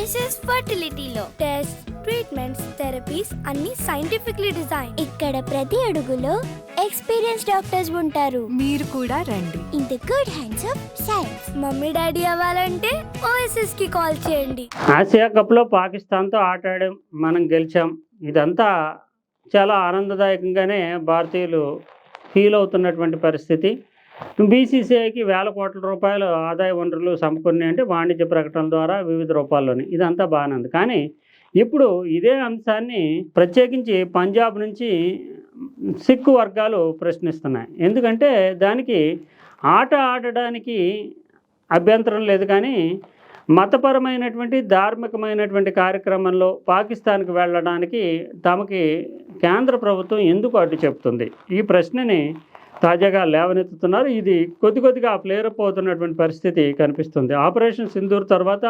OSS ఫర్టిలిటీలో test treatments therapies అన్ని scientifically design ఇక్కడ ప్రతి అడుగులో ఎక్స్పీరియన్స్ డాక్టర్స్ ఉంటారు. మీరు కూడా రండి. In the good hands of science mummy daddy అవ్వాలంటే ఓఎస్ఎస్కి కాల్ చేయండి. ఆసియా కప్లో పాకిస్తాన్తో ఆట ఆడాం మనం గెలిచాం. ఇదంతా చాలా ఆనందదాయకంగానే భారతీయులు ఫీల్ అవుతున్నటువంటి పరిస్థితి. బీసీసీఐకి వేల కోట్ల రూపాయలు ఆదాయ వనరులు సమకూరినాయి అంటే వాణిజ్య ప్రకటనల ద్వారా వివిధ రూపాల్లోని. ఇదంతా బాగానే ఉంది. కానీ ఇప్పుడు ఇదే అంశాన్ని ప్రత్యేకించి పంజాబ్ నుంచి సిక్కు వర్గాలు ప్రశ్నిస్తున్నాయి. ఎందుకంటే దానికి ఆట ఆడడానికి అభ్యంతరం లేదు. కానీ మతపరమైనటువంటి ధార్మికమైనటువంటి కార్యక్రమంలో పాకిస్తాన్కి వెళ్ళడానికి తమకి కేంద్ర ప్రభుత్వం ఎందుకు అడ్డు చెప్తుంది? ఈ ప్రశ్నని తాజాగా లేవనెత్తుతున్నారు. ఇది కొద్ది కొద్దిగా ఫ్లేరప్ అవుతున్నటువంటి పరిస్థితి కనిపిస్తుంది. ఆపరేషన్ సింధూర్ తర్వాత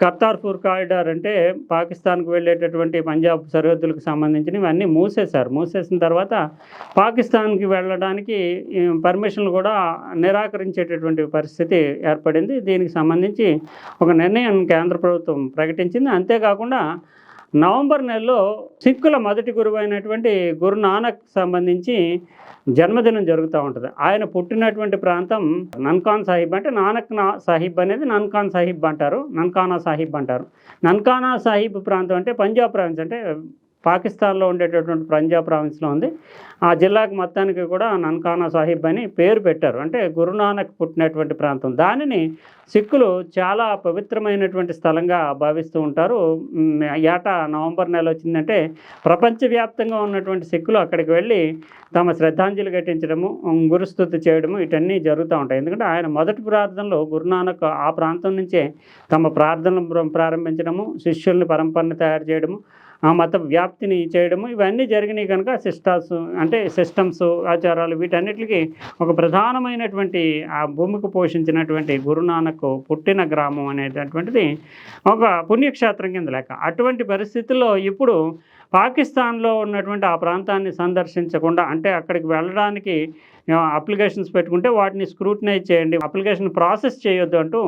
కర్తార్పూర్ కారిడార్ అంటే పాకిస్తాన్కు వెళ్ళేటటువంటి పంజాబ్ సరిహద్దులకు సంబంధించినవి అన్నీ మూసేశారు. మూసేసిన తర్వాత పాకిస్తాన్కి వెళ్ళడానికి పర్మిషన్లు కూడా నిరాకరించేటటువంటి పరిస్థితి ఏర్పడింది. దీనికి సంబంధించి ఒక నిర్ణయం కేంద్ర ప్రభుత్వం ప్రకటించింది. అంతేకాకుండా నవంబర్ నెలలో సిక్కుల మొదటి గురువు అయినటువంటి గురు నానక్ సంబంధించి జన్మదినం జరుగుతూ ఉంటుంది. ఆయన పుట్టినటువంటి ప్రాంతం నన్కాన్ సాహిబ్ అంటే నానక్ నా సాహిబ్ అనేది నన్కాన్ సాహిబ్ అంటారు నన్కానా సాహిబ్ అంటారు. నన్కానా సాహిబ్ ప్రాంతం అంటే పంజాబ్ ప్రావిన్స్ అంటే పాకిస్తాన్లో ఉండేటటువంటి పంజాబ్ ప్రావిన్స్లో ఉంది. ఆ జిల్లాకు మొత్తానికి కూడా నన్కానా సాహిబ్ అని పేరు పెట్టారు. అంటే గురునానక్ పుట్టినటువంటి ప్రాంతం. దానిని సిక్కులు చాలా పవిత్రమైనటువంటి స్థలంగా భావిస్తూ ఉంటారు. ఏటా నవంబర్ నెల వచ్చిందంటే ప్రపంచవ్యాప్తంగా ఉన్నటువంటి సిక్కులు అక్కడికి వెళ్ళి తమ శ్రద్ధాంజలి ఘటించడము గురుస్థుతి చేయడము ఇటన్నీ జరుగుతూ ఉంటాయి. ఎందుకంటే ఆయన మొదటి ప్రార్థనలో గురునానక్ ఆ ప్రాంతం నుంచే తమ ప్రార్థనలు ప్రారంభించడము శిష్యుల్ని పరంపరని తయారు చేయడము ఆ మత వ్యాప్తిని చేయడము ఇవన్నీ జరిగినాయి కనుక సిస్టాస్ అంటే సిస్టమ్స్ ఆచారాలు వీటన్నిటికీ ఒక ప్రధానమైనటువంటి ఆ భూమికి పోషించినటువంటి గురునానక్ పుట్టిన గ్రామం అనేటటువంటిది ఒక పుణ్యక్షేత్రం కింద లెక్క. అటువంటి పరిస్థితుల్లో ఇప్పుడు పాకిస్తాన్లో ఉన్నటువంటి ఆ ప్రాంతాన్ని సందర్శించకుండా అంటే అక్కడికి వెళ్ళడానికి అప్లికేషన్స్ పెట్టుకుంటే వాటిని స్క్రూటినైజ్ చేయండి. అప్లికేషన్ ప్రాసెస్ చేయొద్దు అంటూ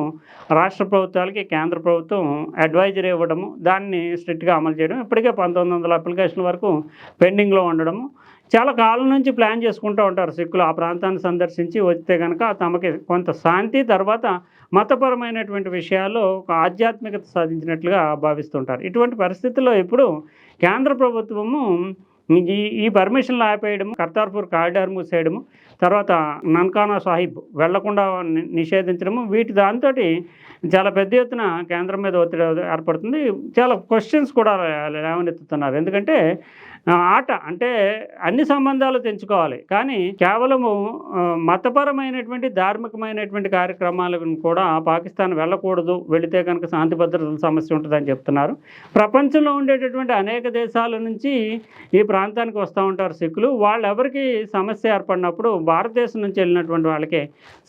రాష్ట్ర ప్రభుత్వాలకి కేంద్ర ప్రభుత్వం అడ్వైజరీ ఇవ్వడము దాన్ని స్ట్రిక్ట్గా అమలు చేయడం ఇప్పటికే పంతొమ్మిది వందల అప్లికేషన్ల వరకు పెండింగ్లో ఉండడము చాలా కాలం నుంచి ప్లాన్ చేసుకుంటూ ఉంటారు సిక్కులు. ఆ ప్రాంతాన్ని సందర్శించి వస్తే కనుక తమకి కొంత శాంతి తర్వాత మతపరమైనటువంటి విషయాల్లో ఒక ఆధ్యాత్మికత సాధించినట్లుగా భావిస్తుంటారు. ఇటువంటి పరిస్థితుల్లో ఇప్పుడు కేంద్ర ప్రభుత్వము ఈ ఈ పర్మిషన్లు ఆపేయడము కర్తార్పూర్ కారిడార్ మూసేయడము తర్వాత నన్కానా సాహిబ్ వెళ్ళకుండా నిషేధించడము వీటి దాంతో చాలా పెద్ద ఎత్తున కేంద్రం మీద ఒత్తిడి ఏర్పడుతుంది. చాలా క్వశ్చన్స్ కూడా లేవనెత్తుతున్నారు. ఎందుకంటే ఆట అంటే అన్ని సంబంధాలు తెంచుకోవాలి. కానీ కేవలము మతపరమైనటువంటి ధార్మికమైనటువంటి కార్యక్రమాలను కూడా పాకిస్తాన్ వెళ్ళకూడదు. వెళితే కనుక శాంతి భద్రతల సమస్య ఉంటుందని చెప్తున్నారు. ప్రపంచంలో ఉండేటటువంటి అనేక దేశాల నుంచి ఈ ప్రాంతానికి వస్తూ ఉంటారు సిక్కులు. వాళ్ళు ఎవరికి సమస్య ఏర్పడినప్పుడు భారతదేశం నుంచి వెళ్ళినటువంటి వాళ్ళకి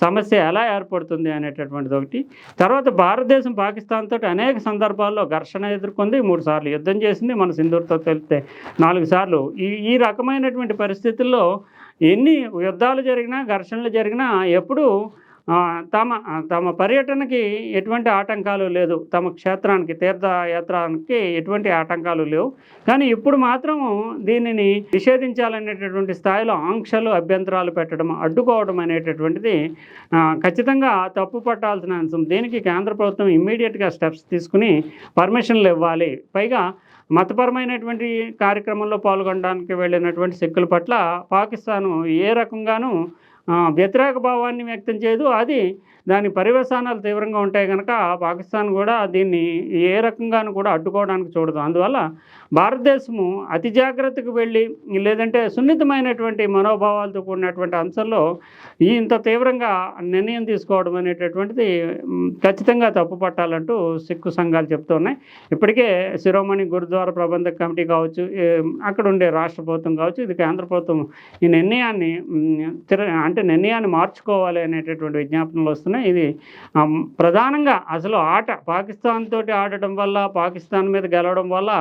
సమస్య ఎలా ఏర్పడుతుంది అనేటటువంటిది ఒకటి. తర్వాత భారతదేశం పాకిస్తాన్ తోటి అనేక సందర్భాల్లో ఘర్షణ ఎదుర్కొంది. మూడు సార్లు యుద్ధం చేసింది. మన సింధూర్తో తెలిస్తే నాలుగు సార్లు ఈ ఈ రకమైనటువంటి పరిస్థితుల్లో ఎన్ని యుద్ధాలు జరిగినా ఘర్షణలు జరిగినా ఎప్పుడూ తమ తమ పర్యటనకి ఎటువంటి ఆటంకాలు లేదు తమ క్షేత్రానికి తీర్థయాత్రానికి ఎటువంటి ఆటంకాలు లేవు. కానీ ఇప్పుడు మాత్రం దీనిని నిషేధించాలనేటటువంటి స్థాయిలో ఆంక్షలు అభ్యంతరాలు పెట్టడం అడ్డుకోవడం అనేటటువంటిది ఖచ్చితంగా తప్పు పట్టాల్సిన అంశం. దీనికి కేంద్ర ప్రభుత్వం ఇమ్మీడియట్గా స్టెప్స్ తీసుకుని పర్మిషన్లు ఇవ్వాలి. పైగా మతపరమైనటువంటి కార్యక్రమంలో పాల్గొనడానికి వెళ్ళినటువంటి సిక్కుల పట్ల పాకిస్తాను ఏ రకంగానూ వ్యతిరేక భావాన్ని వ్యక్తం చేయదు. అది దాని పర్యవసానాలు తీవ్రంగా ఉంటాయి కనుక పాకిస్తాన్ కూడా దీన్ని ఏ రకంగానూ కూడా అడ్డుకోవడానికి చూడదు. అందువల్ల భారతదేశము అతి జాగ్రత్తకు వెళ్ళి లేదంటే సున్నితమైనటువంటి మనోభావాలతో కూడినటువంటి అంశంలో ఈ ఇంత తీవ్రంగా నిర్ణయం తీసుకోవడం అనేటటువంటిది ఖచ్చితంగా తప్పు పట్టాలంటూ సిక్కు సంఘాలు చెప్తున్నాయి ఇప్పటికే శిరోమణి గురుద్వారా ప్రబంధక కమిటీ కావచ్చు అక్కడ ఉండే రాష్ట్ర ప్రభుత్వం కావచ్చు ఇది కేంద్ర ప్రభుత్వం ఈ నిర్ణయాన్ని తిర- అంటే నిర్ణయాన్ని మార్చుకోవాలి అనేటటువంటి విజ్ఞాపనలు వస్తున్నాయి. ఇది ప్రధానంగా అసలు ఆట పాకిస్తాన్ తోటి ఆడటం వల్ల పాకిస్తాన్ మీద గెలవడం వల్ల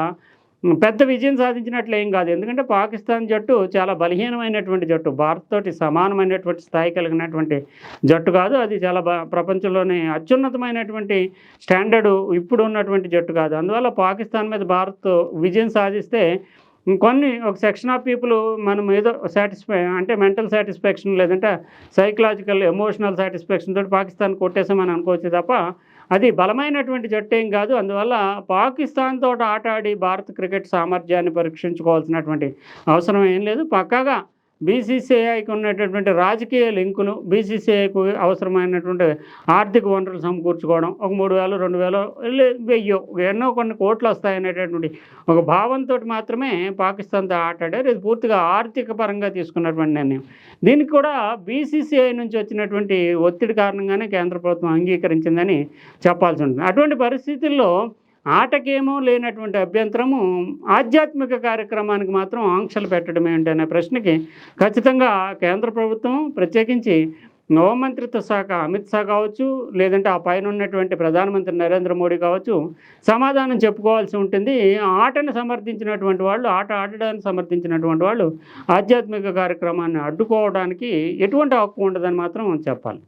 పెద్ద విజయం సాధించినట్లు ఏం కాదు. ఎందుకంటే పాకిస్తాన్ జట్టు చాలా బలహీనమైనటువంటి జట్టు. భారత్ తోటి సమానమైనటువంటి స్థాయి కలిగినటువంటి జట్టు కాదు. అది చాలా ప్రపంచంలోనే అత్యున్నతమైనటువంటి స్టాండర్డ్ ఇప్పుడు ఉన్నటువంటి జట్టు కాదు. అందువల్ల పాకిస్తాన్ మీద భారత్ విజయం సాధిస్తే కొన్ని ఒక సెక్షన్ ఆఫ్ పీపుల్ మనం ఏదో సాటిస్ఫై అంటే మెంటల్ సాటిస్ఫాక్షన్ లేదంటే సైకలాజికల్ ఎమోషనల్ సాటిస్ఫాక్షన్ తోటి పాకిస్తాన్ కొట్టేసామని అనుకోవచ్చు తప్ప అది బలమైనటువంటి జట్టు ఏం కాదు. అందువల్ల పాకిస్తాన్ తోటి ఆట ఆడి భారత క్రికెట్ సామర్థ్యాన్ని పరీక్షించుకోవాల్సినటువంటి అవసరం ఏం లేదు. పక్కాగా బీసీసీఐకి ఉన్నటువంటి రాజకీయ లింకులు బీసీసీఐకు అవసరమైనటువంటి ఆర్థిక వనరులు సమకూర్చుకోవడం ఒక మూడు వేలు రెండు వేలు వెయ్యో ఎన్నో కొన్ని కోట్లు వస్తాయనేటటువంటి ఒక భావంతో మాత్రమే పాకిస్తాన్తో ఆటాడారు. ఇది పూర్తిగా ఆర్థిక పరంగా తీసుకున్నటువంటి నిర్ణయం. దీనికి కూడా బీసీసీఐ నుంచి వచ్చినటువంటి ఒత్తిడి కారణంగానే కేంద్ర ప్రభుత్వం అంగీకరించిందని చెప్పాల్సి ఉంటుంది. అటువంటి పరిస్థితుల్లో ఆటకేమో లేనటువంటి అభ్యంతరము ఆధ్యాత్మిక కార్యక్రమానికి మాత్రం ఆంక్షలు పెట్టడం ఏంటి అనే ప్రశ్నకి ఖచ్చితంగా కేంద్ర ప్రభుత్వం ప్రత్యేకించి హోంమంత్రిత్వ శాఖ అమిత్ షా కావచ్చు లేదంటే ఆ పైన ఉన్నటువంటి ప్రధానమంత్రి నరేంద్ర మోడీ కావచ్చు సమాధానం చెప్పుకోవాల్సి ఉంటుంది. ఆటను సమర్థించినటువంటి వాళ్ళు ఆట ఆడడానికి సమర్థించినటువంటి వాళ్ళు ఆధ్యాత్మిక కార్యక్రమాన్ని అడ్డుకోవడానికి ఎటువంటి హక్కు ఉండదని మాత్రం చెప్పాలి.